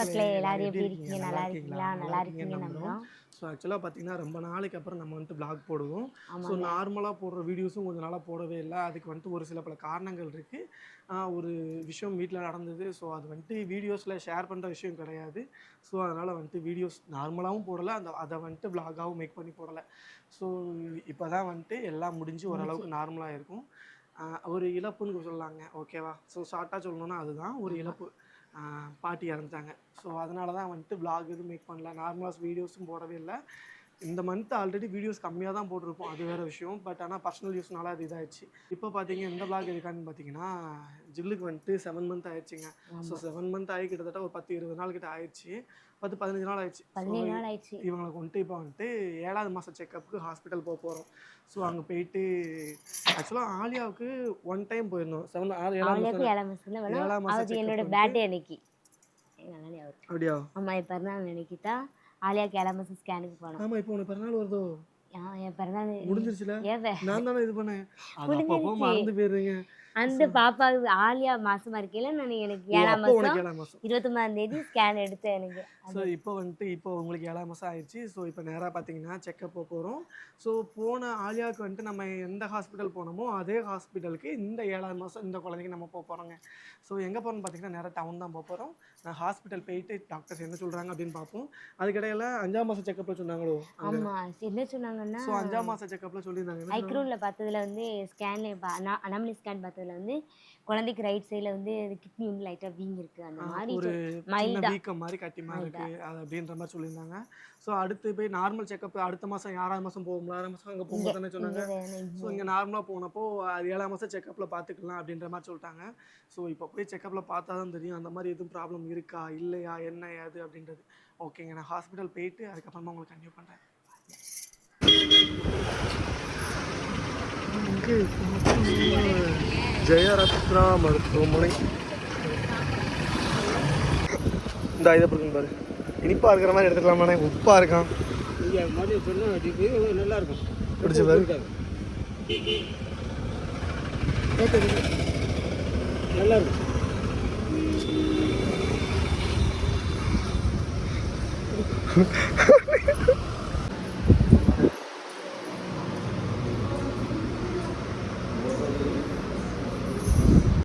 மக்களே எல்லாரும் எப்படி இருக்கீங்க? நல்லா இருக்கீங்களா? நல்லா இருக்கீங்க நம்புறோம். ஸோ ஆக்சுவலாக பார்த்தீங்கன்னா ரொம்ப நாளைக்கு அப்புறம் நம்ம வந்துட்டு vlog போடுவோம். ஸோ நார்மலாக போடுற வீடியோஸும் கொஞ்சம் நாளாக போடவே இல்லை. அதுக்கு வந்துட்டு ஒரு சில பல காரணங்கள் இருக்குது ஒரு விஷயம் வீட்டில் நடந்தது. ஸோ அது வந்துட்டு வீடியோஸில் ஷேர் பண்ணுற விஷயம் கிடையாது. ஸோ அதனால் வந்துட்டு வீடியோஸ் நார்மலாகவும் போடலை. அந்த அதை வந்துட்டு vlog-ஆவும் மேக் பண்ணி போடலை. ஸோ இப்போ தான் வந்துட்டு எல்லாம் முடிஞ்சு ஓரளவுக்கு நார்மலாக இருக்கும். ஒரு இழப்புன்னு சொல்லலாங்க ஓகேவா ஸோ ஷார்ட்டாக சொல்லணும்னா அதுதான். ஒரு இழப்பு. பாட்டி இறந்துட்டாங்க. ஸோ அதனால தான் வந்துட்டு vlog எதுவும் மேக் பண்ணல. நார்மலாக வீடியோஸும் போடவே இல்லை. இந்த மந்த் ஆல்ரெடி வீடியோஸ் கம்மியாக தான் போட்டிருப்போம் அது வேறு விஷயம். பட் ஆனால் பர்சனல் யூஸ்னால அது இதாகிடுச்சு இப்போ பார்த்தீங்க எந்த vlog எதுக்கான்னு பார்த்தீங்கன்னா ஜில்லுக்கு வந்துட்டு செவன் மந்த் ஆயிடுச்சுங்க. ஸோ செவன் மந்த் ஆகி கிட்டத்தட்ட ஒரு பத்து இருபது நாள் கிட்ட ஆயிடுச்சு. பத்து பதினஞ்சு நாள் ஆயிடுச்சு. இவங்களுக்கு வந்துட்டு இப்போ வந்துட்டு ஏழாவது மாதம் செக்கப்புக்கு ஹாஸ்பிட்டல் போக போகிறோம் ஸோ அங்கே போயிட்டு ஆக்சுவலாக ஆலியாவுக்கு ஒன் டைம் போயிருந்தோம். செவன் ஆறு ஏழாம் மாதம் ஏழாம் check-up என்னோட பேர்த்டே அன்னைக்கு. அப்படியா? பிறந்தநாள் அன்னைக்கு தான் ஆலியாக்கு ஏழாம் மாசம் ஸ்கேனுக்கு போனோம். ஆமாம் இப்போ உனக்கு பிறநாள் வருதோ? என் பிறந்தநாள் முடிஞ்சிருச்சுல? நான் தானே இது பண்ணேன். அது அப்பப்போ. மறந்து போயிடுறீங்க அந்த பாப்பாவுக்கு ஆலியா மாசமா இருக்கையில நான் எனக்கு ஏழாம் மாசம் இருபத்தொன்பதாம் தேதி ஸ்கேன் எடுத்தேன் எனக்கு. ஸோ இப்போ வந்துட்டு இப்போ உங்களுக்கு ஏழாம் மாதம் ஆயிடுச்சு ஸோ இப்போ நேராக பார்த்தீங்கன்னா செக்கப் போக போகிறோம் ஸோ போன ஆலியாவுக்கு வந்துட்டு நம்ம எந்த ஹாஸ்பிட்டல் போனோமோ அதே ஹாஸ்பிட்டலுக்கு இந்த ஏழாம் மாதம் இந்த குழந்தைக்கு நம்ம போக போகிறோங்க ஸோ எங்கே போகிறோம்னு பார்த்தீங்கன்னா நேராக டவுன் தான் போக போகிறோம் நான் ஹாஸ்பிட்டல் போயிட்டு டாக்டர்ஸ் என்ன சொல்கிறாங்க அப்படின்னு பார்ப்போம் அதுக்கிடையில அஞ்சாம் மாதம் செக்கப்பில் சொன்னாங்களோ? ஆமா. என்ன சொன்னாங்கன்னா ஸோ அஞ்சாம் மாதம் செக்கப்பில் சொல்லியிருந்தாங்க? ஐக்ரூன்ல பார்த்ததுல வந்து ஸ்கேன்ல அனாமலி ஸ்கேன் பார்த்ததுல வந்து குழந்தைக்கு ரைட் சைடுல வந்து கிட்னி வந்து லைட்டா வீங்கி இருக்கு அந்த மாதிரி ஒரு சின்ன மைல்டா வீக்கம் மாதிரி கட்டிமா இருக்கு. அது அப்படின்ற மாதிரி சொல்லியிருந்தாங்க. ஸோ அடுத்து போய் நார்மல் செக்கப் அடுத்த மாதம் ஆறாவது மாதம் போகும்ல? ஆறாம் மாதம் அங்கே போகும்போது தானே சொன்னாங்க. ஸோ இங்கே நார்மலாக போனப்போ அது ஏழாம் மாதம் செக்கப்பில் பார்த்துக்கலாம் அப்படின்ற மாதிரி சொல்லிட்டாங்க. ஸோ இப்போ போய் செக்கப்பில் பார்த்தா தான் தெரியும். அந்த மாதிரி எதுவும் ப்ராப்ளம் இருக்கா? இல்லையா? என்ன? ஏது? அப்படின்றது. ஓகேங்க நான் ஹாஸ்பிட்டல் போயிட்டு அதுக்கப்புறமா உங்களுக்கு கன்டினியூ பண்ணுறேன் ஜெயரத்னா மருத்துவமனை. இந்த இதை பிடிக்கும் பாரு. இனிப்பாக இருக்கிற மாதிரி எடுத்துக்கலாமாண்ணே? உப்பாக இருக்கான். நல்லா இருக்கும். பிடிச்ச பாரு. நல்லா இருக்கும்.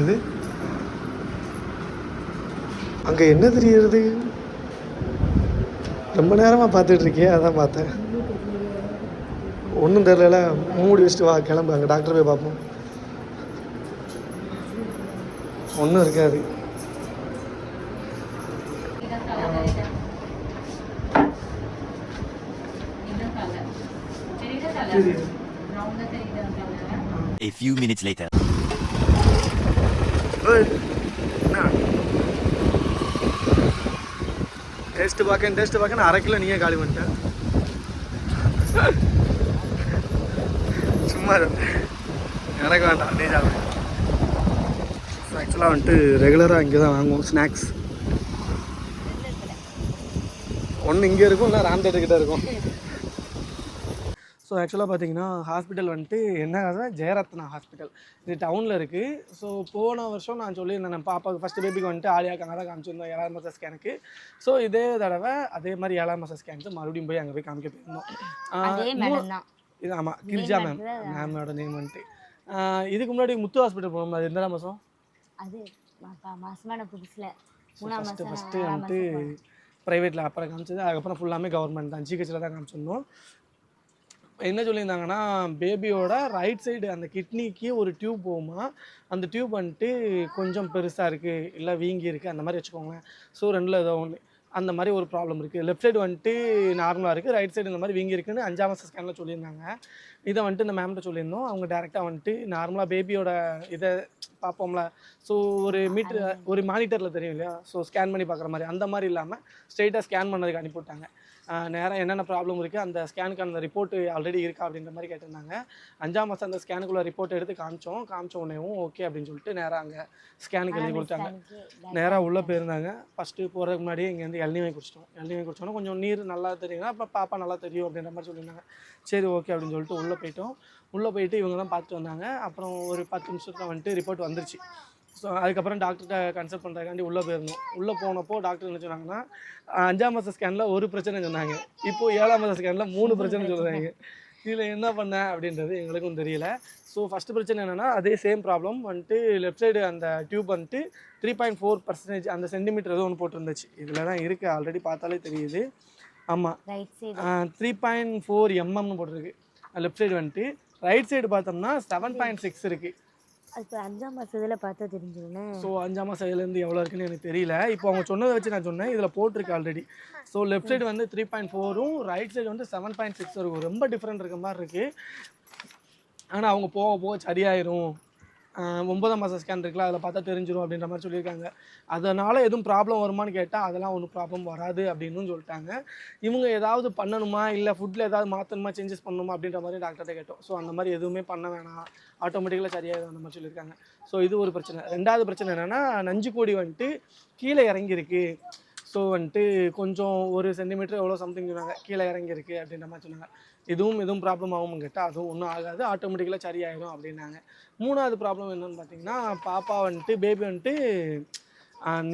அது அங்கே என்ன தெரியுது ரொம்ப நேரமாக பார்த்துட்டு இருக்கியே அதான் பார்த்தேன். ஒன்றும் தெரியல மூடி வச்சுட்டு வா கிளம்பு அங்கே டாக்டர் போய் பார்ப்போம். ஒன்றும் இருக்காது. A few minutes later. Taste பார்க்க டேஸ்ட்டு பார்க்க அரை கிலோ நீயே காலி பண்ணிட்டேன் சும்மா. எனக்கு வேண்டாம் நீ சாப்பிடு ஆக்சுவலாக வந்துட்டு ரெகுலராக இங்கே தான் வாங்குவோம் ஸ்நாக்ஸ் ஒன்று இங்கே இருக்கும் இல்லை ராம்தேட்டர் கிட்ட இருக்கும். ஸோ ஆக்சுவலாக பார்த்தீங்கன்னா ஹாஸ்பிட்டல் வந்துட்டு என்ன ஆகுதுன்னா ஜெயரத்னா ஹாஸ்பிட்டல் இது டவுனில் இருக்குது ஸோ போன வருஷம் நான் சொல்லியிருந்தேன் நம்ம பாப்பாவுக்கு ஃபஸ்ட்டு பேபிக்கு வந்துட்டு அங்கே தான் காமிச்சிருந்தோம் ஏழாம் மாதம் ஸ்கேனுக்கு ஸோ இதே தடவை அதே மாதிரி ஏழாம் மாதம் ஸ்கேனுக்கு மறுபடியும் போய் அங்கே போய் காமிக்க போயிருந்தோம். இது ஆமாம் கிரிஜா மேம் மேமோட நேம் வந்துட்டு. இதுக்கு முன்னாடி முத்து ஹாஸ்பிட்டல் போனோம் அது எந்த மாதம் அது மாசமான புதுசுல. ஃபஸ்ட்டு ஃபஸ்ட்டு வந்துட்டு. ப்ரைவேட்டில் அப்புறம் காமிச்சது. அதுக்கப்புறம் ஃபுல்லாமே கவர்மெண்ட் தான். ஜிஹெச்சில் தான் காமிச்சிருந்தோம். என்ன சொல்லியிருந்தாங்கன்னா பேபியோட ரைட் சைடு அந்த கிட்னிக்கு ஒரு டியூப் போகுமா? அந்த டியூப் வந்துட்டு கொஞ்சம் பெருசாக இருக்குது இல்லை வீங்கி இருக்குது அந்த மாதிரி வச்சுக்கோங்களேன். ஸோ ரெண்டில் ஏதோ ஒன்று அந்த மாதிரி ஒரு ப்ராப்ளம் இருக்குது லெஃப்ட் சைடு வந்துட்டு நார்மலாக இருக்குது ரைட் சைடு இந்த மாதிரி வீங்கி இருக்குன்னு அஞ்சாம் மாதம் ஸ்கேனில் சொல்லியிருந்தாங்க. இதை வந்துட்டு இந்த மேம்கிட்ட சொல்லியிருந்தோம். அவங்க டேரெக்டாக வந்துட்டு நார்மலாக பேபியோட இதை பார்ப்போம்ல. ஸோ ஒரு மீட்டர் ஒரு மானிட்டரில் தெரியும் இல்லையா? ஸோ ஸ்கேன் பண்ணி பார்க்குற மாதிரி. அந்த மாதிரி இல்லாமல் ஸ்ட்ரெயிட்டாக ஸ்கேன் பண்ணதுக்கு அனுப்பிவிட்டாங்க. நேராக என்னென்ன ப்ராப்ளம் இருக்குது அந்த ஸ்கேனுக்கு அந்த ரிப்போர்ட் ஆல்ரெடி இருக்கா அப்படின்ற மாதிரி கேட்டிருந்தாங்க. அஞ்சாம் மாதம் அந்த ஸ்கேனுக்குள்ள ரிப்போர்ட் எடுத்து காமிச்சோம். காமிச்ச உடனேவும் ஓகே அப்படின்னு சொல்லிட்டு நேராக அங்கே ஸ்கேனுக்கு எழுதி கொடுத்தாங்க. நேராக உள்ளே போயிருந்தாங்க. ஃபஸ்ட்டு போகிறதுக்கு முன்னாடியே இங்கேருந்து இளநீ வாங்கி குடிச்சிட்டோம். இளநீ வாங்கி குடிச்சோன்னா கொஞ்சம் நீர் நல்லா தெரியுங்க அப்போ பாப்பா நல்லா தெரியும் அப்படின்ற மாதிரி சொல்லியிருந்தாங்க. சரி ஓகே அப்படின்னு சொல்லிட்டு உள்ளே போயிட்டோம். உள்ளே போயிட்டு இவங்க தான் பார்த்துட்டு வந்தாங்க. அப்புறம் ஒரு பத்து நிமிஷத்துல வந்துட்டு ரிப்போர்ட் வந்துருச்சு. ஸோ அதுக்கப்புறம் டாக்டர்கிட்ட கன்சல்ட் பண்ணுறதுக்காண்டி உள்ளே போயிருந்தோம். உள்ளே போனப்போ டாக்டர் என்ன சொன்னாங்கன்னா அஞ்சாம் மாத ஸ்கேனில் ஒரு பிரச்சனை சொன்னாங்க. இப்போ ஏழாம் மாத ஸ்கேனில் மூணு பிரச்சனை சொல்கிறாங்க இதில் என்ன பண்ண அப்படின்றது எங்களுக்கும் தெரியல. ஸோ ஃபஸ்ட்டு பிரச்சனை என்னென்னா அதே சேம் ப்ராப்ளம் வந்துட்டு லெஃப்ட் சைடு அந்த டியூப் வந்துட்டு த்ரீ பாயிண்ட் ஃபோர் பர்சன்டேஜ் அந்த சென்டிமீட்டர் ஏதோ ஒன்று போட்டிருந்துச்சு. இதில் தான் இருக்குது ஆல்ரெடி பார்த்தாலே தெரியுது. ஆமாம் த்ரீ பாயிண்ட் ஃபோர் எம்எம்னு போட்டிருக்கு. லெஃப்ட் சைடு வந்துட்டு ரைட் சைடு பார்த்தோம்னா செவன் பாயிண்ட் சிக்ஸ் இருக்குது அது அஞ்சாம் மாசத்துல பார்த்தா தெரிஞ்சிரும்ல ஸோ அஞ்சாம் மாதம் எவ்வளோ இருக்குன்னு எனக்கு தெரியல. இப்போ அவங்க சொன்னதை வச்சு நான் சொன்னேன். இதில் போட்டிருக்கு ஆல்ரெடி ஸோ லெஃப்ட் சைடு வந்து த்ரீ பாயிண்ட் ஃபோரும் ரைட் சைடு வந்து செவன் பாயிண்ட் சிக்ஸ் இருக்கும். ரொம்ப டிஃப்ரெண்ட் இருக்க மாதிரி இருக்குது ஆனால் அவங்க போக போக சரியாயிரும். ஒன்பதாம் மாதம் ஸ்கேன் இருக்குல்ல அதில் பார்த்தா தெரிஞ்சிடும் அப்படின்ற மாதிரி சொல்லியிருக்காங்க. அதனால் எதுவும் ப்ராப்ளம் வருமான்னு கேட்டால் அதெல்லாம் ஒன்றும் ப்ராப்ளம் வராது அப்படின்னு சொல்லிட்டாங்க. இவங்க ஏதாவது பண்ணணுமா? இல்லை ஃபுட்டில் ஏதாவது மாற்றணுமா சேஞ்சஸ் பண்ணணுமா? அப்படின்ற மாதிரி டாக்டர்கிட்ட கேட்டோம். ஸோ அந்த மாதிரி எதுவுமே பண்ண வேணாம். ஆட்டோமேட்டிக்கலாக சரியாயிடும் அந்த மாதிரி சொல்லியிருக்காங்க. ஸோ இது ஒரு பிரச்சனை. ரெண்டாவது பிரச்சனை என்னென்னா நஞ்சு கோடி வந்துட்டு கீழே இறங்கியிருக்கு. ஸோ வந்துட்டு கொஞ்சம் ஒரு சென்டிமீட்டர் எவ்வளோ சம்திங் சொன்னாங்க. கீழே இறங்கியிருக்கு அப்படின்ற மாதிரி சொன்னாங்க. இதுவும் எதுவும் ப்ராப்ளம் ஆகும்னு கேட்டால் அதுவும் ஒன்றும் ஆகாது. ஆட்டோமேட்டிக்கலாக சரியாயிடும் அப்படின்னாங்க. மூணாவது ப்ராப்ளம் என்னன்னு பார்த்தீங்கன்னா பாப்பா வந்துட்டு பேபி வந்துட்டு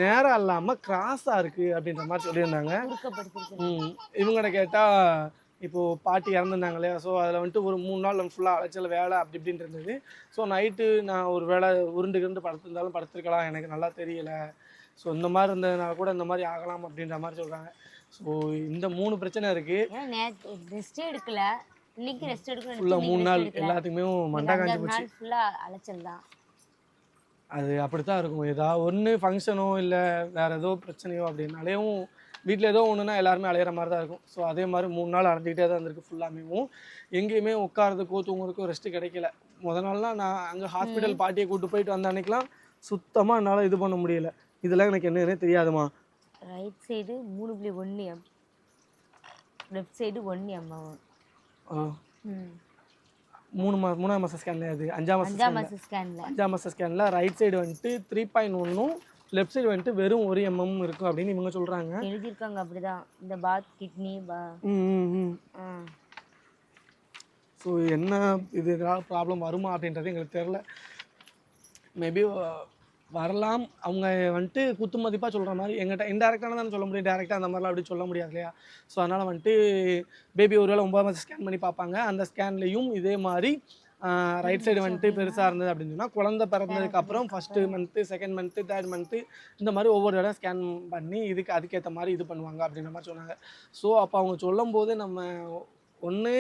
நேரம் இல்லாமல் கிராஸாக இருக்குது அப்படின்ற மாதிரி சொல்லியிருந்தாங்க. இவங்கள்ட்ட கேட்டால் இப்போது பாட்டி இறந்துருந்தாங்க இல்லையா ஸோ அதில் வந்துட்டு ஒரு மூணு நாள் ஃபுல்லாக அலைச்சல் வேலை அப்படி இப்படின்னு இருந்தது. ஸோ நைட்டு நான் ஒரு வேளை உருண்டு கிருண்டு படுத்திருந்தாலும் படுத்திருக்கலாம் எனக்கு நல்லா தெரியல. ஸோ இந்த மாதிரி இருந்ததுனால கூட இந்த மாதிரி ஆகலாம் அப்படின்ற மாதிரி சொல்கிறாங்க ஸோ இந்த மூணு பிரச்சனை நேற்று ரெஸ்ட் எடுக்கல. இன்னைக்கு ரெஸ்ட் எடுக்கணும் ஃபுல்லாக மூணு நாள் எல்லாத்துக்குமே மண்டா காஞ்சி போச்சு நாள் ஃபுல்லா அலைச்சல் தான். அது அப்படித்தான் இருக்கும். ஏதாவது ஒன்று ஃபங்க்ஷனோ இல்லை வேறு ஏதோ பிரச்சனையோ அப்படின்னாலேயும் வீட்டில் ஏதோ ஒன்றுனா எல்லாருமே அலையிற மாதிரி தான் இருக்கும். ஸோ அதே மாதிரி மூணு நாள் அலைஞ்சிக்கிட்டே தான் இருந்திருக்கு ஃபுல்லாமேவும் எங்கேயுமே உட்காரதுக்கோ தூங்குறதுக்கோ ரெஸ்ட்டு கிடைக்கல. முத நாள்லாம் நான் அங்கே ஹாஸ்பிட்டல் பாட்டியை கூட்டு போயிட்டு வந்த அன்னைக்கெலாம் சுத்தமாக என்னால் இது பண்ண முடியல. இதெல்லாம் எனக்கு என்னன்னே தெரியாதுமா. ரைட் சைடு மூணு புள்ளி ஒன்று எம் லெஃப்ட் சைடு ஒன்று எம் ஆ, ம். மூணு மா மூணாம் மாதம் ஸ்கேனில் அது அஞ்சாம் மாதம் அஞ்சாம் மாசம் ஸ்கேனில் அஞ்சாம் மாதம் ஸ்கேனில் ரைட் சைடு வந்துட்டு த்ரீ பாயிண்ட் ஒன்றும் லெஃப்ட் சைடு வந்துட்டு வெறும் ஒரு எம்எம் இருக்கும் அப்படின்னு இவங்க சொல்கிறாங்க எழுதியிருக்காங்க அப்படிதான். இந்த பாத் கிட்னி பா ஸோ என்ன இது ப்ராப்ளம் வருமா அப்படின்றது எங்களுக்கு தெரில மேபி வரலாம். அவங்க வந்துட்டு குத்து மதிப்பாக சொல்கிற மாதிரி எங்கிட்ட இன்டெரக்டான தான் சொல்ல முடியும். டேரெக்டாக அந்த மாதிரிலாம் அப்படி சொல்ல முடியாது இல்லையா? ஸோ அதனால் வந்துட்டு பேபி ஒரு வேளை ஒம்பது மாதம் ஸ்கேன் பண்ணி பார்ப்பாங்க. அந்த ஸ்கேன்லேயும் இதே மாதிரி ரைட் சைடு வந்துட்டு பெருசாக இருந்தது அப்படின்னு சொன்னால் குழந்த பிறந்ததுக்கப்புறம் first month second month third month இந்த மாதிரி ஒவ்வொரு இடம் ஸ்கேன் பண்ணி இதுக்கு அதுக்கேற்ற மாதிரி இது பண்ணுவாங்க அப்படின்ற மாதிரி சொன்னாங்க. ஸோ அப்போ அவங்க சொல்லும்போது நம்ம ஒன்று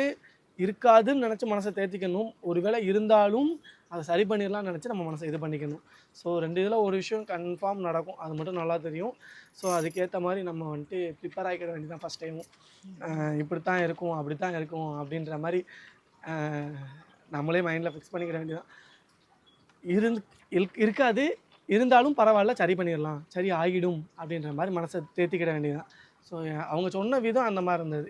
இருக்காதுன்னு நினச்சி மனசை தேர்த்திக்கணும் ஒருவேளை இருந்தாலும் அதை சரி பண்ணிடலாம்னு நினச்சி நம்ம மனசை இது பண்ணிக்கணும். ஸோ ரெண்டு இதில் ஒரு விஷயம் கன்ஃபார்ம் நடக்கும். அது மட்டும் நல்லா தெரியும். ஸோ அதுக்கேற்ற மாதிரி நம்ம வந்துட்டு ப்ரிப்பேர் ஆகிக்கிட வேண்டியதான் ஃபஸ்ட் டைமும் இப்படி தான் இருக்கும் அப்படி தான் இருக்கும் அப்படின்ற மாதிரி நம்மளே மைண்டில் ஃபிக்ஸ் பண்ணிக்கிட வேண்டியதான் இருந்து இருக்காது. இருந்தாலும் பரவாயில்ல சரி பண்ணிடலாம். சரி ஆகிடும் அப்படின்ற மாதிரி மனசை தேர்த்திக்கிட வேண்டியதான் ஸோ அவங்க சொன்ன விதம் அந்த மாதிரி இருந்தது.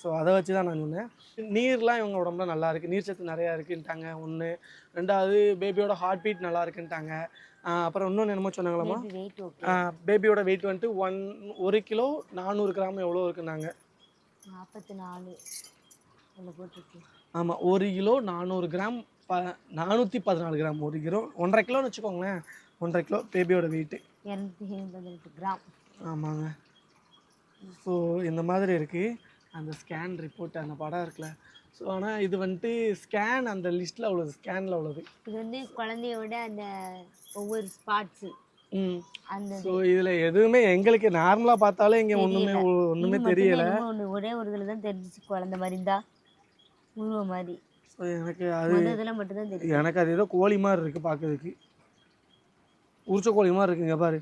ஸோ அதை வச்சு தான் நான் சொன்னேன் நீர்லாம் இவங்க உடம்புல நல்லா இருக்குது நீர் சத்து நிறையா இருக்குன்ட்டாங்க. ஒன்று ரெண்டாவது பேபியோட ஹார்ட் பீட் நல்லா இருக்குன்ட்டாங்க. அப்புறம் இன்னொன்று என்னமோ சொன்னாங்களாமா பேபியோட வெயிட் வந்துட்டு ஒன் ஒரு கிலோ நானூறு கிராம் எவ்வளோ இருக்குன்னாங்க? நாற்பத்தி நாலு. ஆமாம் ஒரு கிலோ நானூறு கிராம் ப நானூற்றி பதினாலு கிராம் ஒரு கிலோ. ஒன்றரை கிலோன்னு வச்சுக்கோங்களேன். ஒன்றரை கிலோ பேபியோட வெயிட்டு இரநூத்தி கிராம். ஆமாங்க. ஸோ இந்த மாதிரி இருக்குது அந்த ஸ்கேன் ரிப்போர்ட் அந்த படம் இருக்குல்ல. ஸோ ஆனால் இது வந்துட்டு ஸ்கேன் அந்த லிஸ்ட்டில் உள்ளது ஸ்கேனில் உள்ளது. இது வந்து குழந்தையோட அந்த ஒவ்வொரு ஸ்பாட்ஸு ம். அந்த ஸோ இதில் எதுவுமே எங்களுக்கு நார்மலாக பார்த்தாலே இங்கே ஒன்றுமே ஒன்றுமே தெரியல. ஒன்று ஒரே ஒரு இதில் தான் தெரிஞ்சிச்சு குழந்தை மாதிரி இருந்தா. உருவம் மாதிரி. ஸோ எனக்கு அது முத இதில் மட்டும்தான் தெரியும் எனக்கு அது ஏதோ கோழி மாதிரி இருக்குது பார்க்கறதுக்கு உரிச்ச கோழி மாதிரி இருக்குங்க பாரு.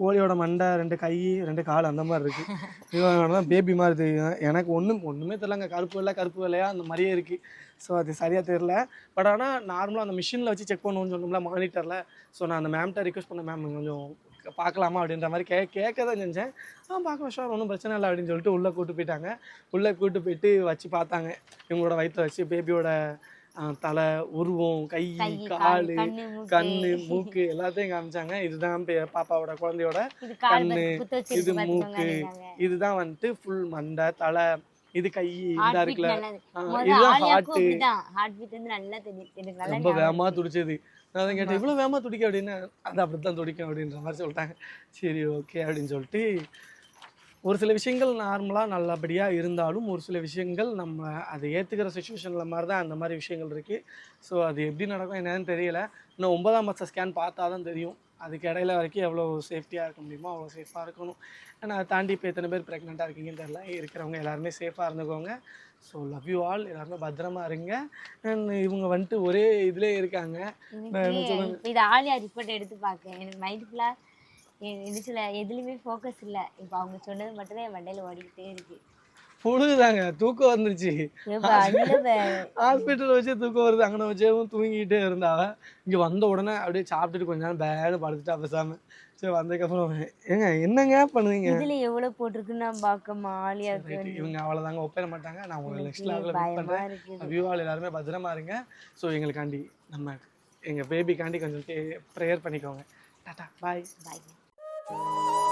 கோழியோட மண்டை ரெண்டு கை ரெண்டு கால் அந்த மாதிரி இருக்குது இவன் பேபி மாதிரி தெரியும். எனக்கு ஒன்றும் ஒன்றுமே தெரிலங்க கருப்பு இல்லை கருப்பு இல்லையா அந்த மாதிரியே இருக்குது ஸோ அது சரியாக தெரில பட் ஆனால் நார்மலாக அந்த மிஷினில் வச்சு செக் பண்ணுவோம்னு சொன்னோம்ல மானிட்டரில் ஸோ நான் அந்த மேம்கிட்ட ரிக்வஸ்ட் பண்ண மேம் கொஞ்சம் பார்க்கலாமா? அப்படின்ற மாதிரி கே கேட்க தான் செஞ்சேன். ஆ பார்க்கலாம் ஷோர் ஒன்றும் பிரச்சனை இல்லை அப்படின்னு சொல்லிட்டு உள்ளே கூப்பிட்டு போயிட்டாங்க. உள்ளே கூப்பிட்டு போயிட்டு வச்சு பார்த்தாங்க. இவங்களோட வயிற்ற வச்சு பேபியோட தலை உருவம் கை கால் கண்ணு மூக்கு. எல்லாத்தையும் காமிச்சாங்க. இதுதான் பாப்பாவோட குழந்தையோட கண்ணு, இது மூக்கு. இதுதான் வந்துட்டு ஃபுல் மண்டை தலை இது கை இதா இருக்குல்ல இதுதான் ஹார்ட் அப்படிதான் ஹார்ட் பீட் வந்து நல்லா தெரியும். எனக்கு நல்லா ரொம்ப வேகமா. துடிச்சது. நான் அதை கேட்டேன் இவ்வளோ வேகமா துடிக்க அப்படின்னு அது அப்படித்தான் துடிக்கும் அப்படின்ற மாதிரி சொல்லிட்டாங்க. சரி ஓகே அப்படின்னு சொல்லிட்டு ஒரு சில விஷயங்கள் நார்மலாக நல்லபடியாக இருந்தாலும் ஒரு சில விஷயங்கள் நம்ம அதை ஏற்றுக்கிற சுச்சுவேஷனில் மாதிரி தான் அந்த மாதிரி விஷயங்கள் இருக்குது ஸோ அது எப்படி நடக்கும் என்னன்னு தெரியல. இன்னும் ஒன்பதாம் மாதம் ஸ்கேன் பார்த்தா தான் தெரியும். அதுக்கு இடையில வரைக்கும் எவ்வளோ சேஃப்டியாக இருக்க முடியுமோ அவ்வளோ சேஃபாக இருக்கணும். ஏன்னா அதை தாண்டி இப்போ எத்தனை பேர் ப்ரெக்னெண்ட்டாக இருக்கீங்கன்னு தெரியல. இருக்கிறவங்க எல்லாருமே சேஃபாக இருந்துக்கோங்க. ஸோ லவ் யூ ஆல் எல்லாருமே பத்திரமா இருங்க. இவங்க வந்துட்டு ஒரே இதுலேயே இருக்காங்க. இது ரிப்போர்ட் எடுத்து பார்க்க. எனக்கு மைண்ட் ஃபுல்லா எதுல எதுலயுமே ஃபோக்கஸ் இல்ல. இப்ப அவங்க சொன்னது மட்டும் தான் என் மண்டையில ஓடிக்கிட்டே இருக்கு. பொழுதுதாங்க தூக்கம் வந்துருச்சு. ஹாஸ்பிட்டல் வச்சு தூக்கம் வருது. அங்கே வச்சேவும் தூங்கிக்கிட்டே இருந்தாவ இங்கே வந்த உடனே அப்படியே சாப்பிட்டுட்டு கொஞ்ச நேரம் பேடு படுத்துட்டா பேசாம சரி வந்ததுக்கப்புறம் ஏங்க என்னங்க பண்ணுவீங்க? இதுல எவ்வளவு போட்டிருக்குன்னு நான் Right, வந்து. இவங்க அவ்வளோதாங்க ஒப்பேற மாட்டாங்க. நான் உங்களுக்கு நெக்ஸ்ட் லெவலில் மீட் பயமா பண்ணுறேன் வியூவால் எல்லாருமே பத்திரமா இருங்க. ஸோ எங்களுக்காண்டி நம்ம எங்கள் பேபிக்காண்டி கொஞ்சம் ப்ரேயர் பண்ணிக்கோங்க. டாட்டா பாய் பாய் Música